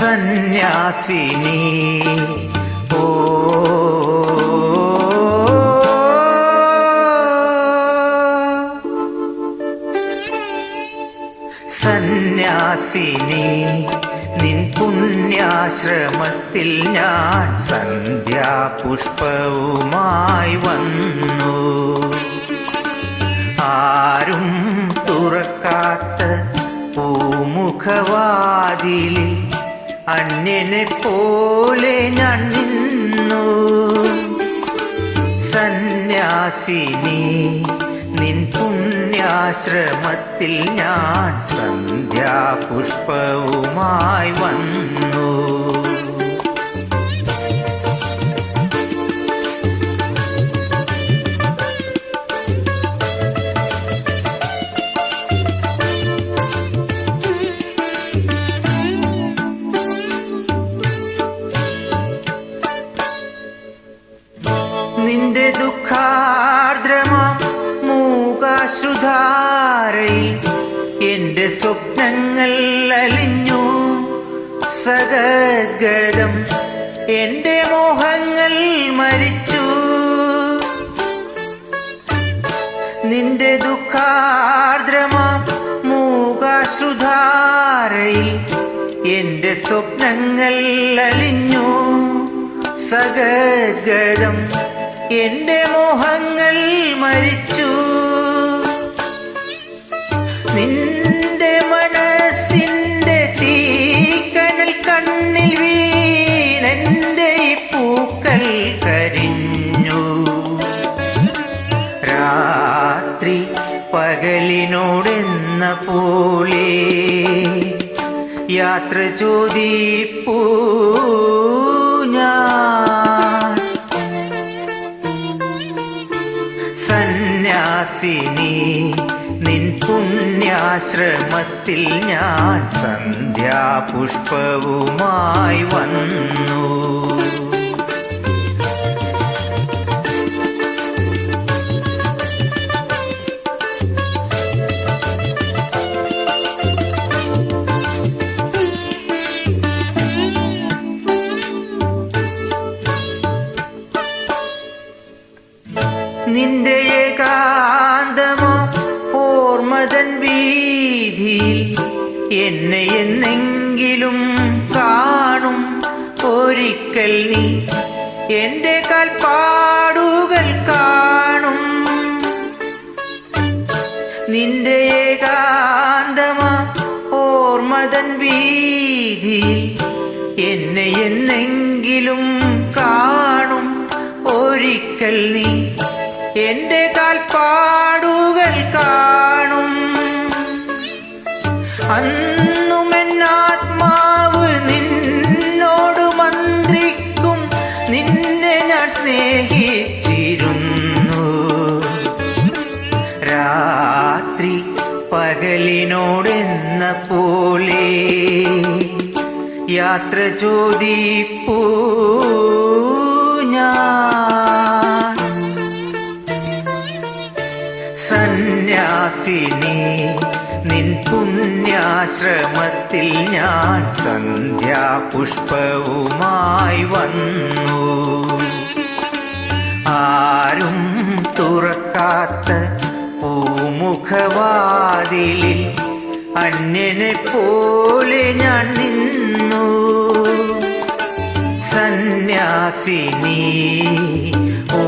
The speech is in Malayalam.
സന്യാസിനി. ഓ. സന്യാസിനി നിൻ പുണ്യാശ്രമത്തിൽ ഞാൻ സന്ധ്യാപുഷ്പവുമായി വന്നു. ആരും തുറക്കാത്ത പൂമുഖവാതിലിൽ അന്യനെ പോലെ ഞാൻ നിന്നു. സന്യാസിനി നിൻ പുണ്യാശ്രമത്തിൽ ഞാൻ സന്ധ്യാപുഷ്പവുമായി വന്നു. നിന്റെ ദുഃഖാർദ്രമാം മൂകാശ്രുധാരയിൽ എന്റെ സ്വപ്നങ്ങൾ അലിഞ്ഞു. സഗദ്ഗതം എന്റെ മോഹങ്ങൾ മരിച്ചു. നിന്റെ ദുഃഖാർദ്രമാം മൂകാശ്രുധാരയിൽ എന്റെ സ്വപ്നങ്ങൾ അലിഞ്ഞു. സഗദ്ഗതം എന്റെ മോഹങ്ങൾ മരിച്ചു. നിന്റെ മനസ്സിന്റെ തീക്കനൽ കണ്ണിൽ വീണെന്റെ പൂക്കൾ കരിഞ്ഞു. രാത്രി പകലിനോടെന്ന പോലെ യാത്ര ചോദിപ്പൂ. പുണ്യാശ്രമത്തിൽ ഞാൻ സന്ധ്യാപുഷ്പവുമായി വന്നു. നിന്റെ ഏകാന്തമോ ഓർമ്മതൻ വീതിയിൽ എന്നെ എന്നെങ്കിലും കാണും. ഒരിക്കൽ നീ എന്റെ കൽപ്പാടുകൾ കാണും. നിന്റെ ഏകാന്തമാ ഓർമ്മതൻ വീതിയിൽ എന്നെ എന്നെങ്കിലും കാണും. ഒരിക്കൽ നീ എന്റെ കാൽപ്പാടുകൾ രാത്രി പകലിനോടെന്ന പോലെ യാത്ര ചോദിപ്പൂ ഞാൻ. സന്യാസിനി നിൻ പുണ്യാശ്രമത്തിൽ ഞാൻ സന്ധ്യാപുഷ്പവുമായി വന്നു. ആരും തുറക്കാത്ത പൂമുഖവാതിലിൽ അന്യനെ പോലെ ഞാൻ നിന്നു. സന്യാസിനി ഓ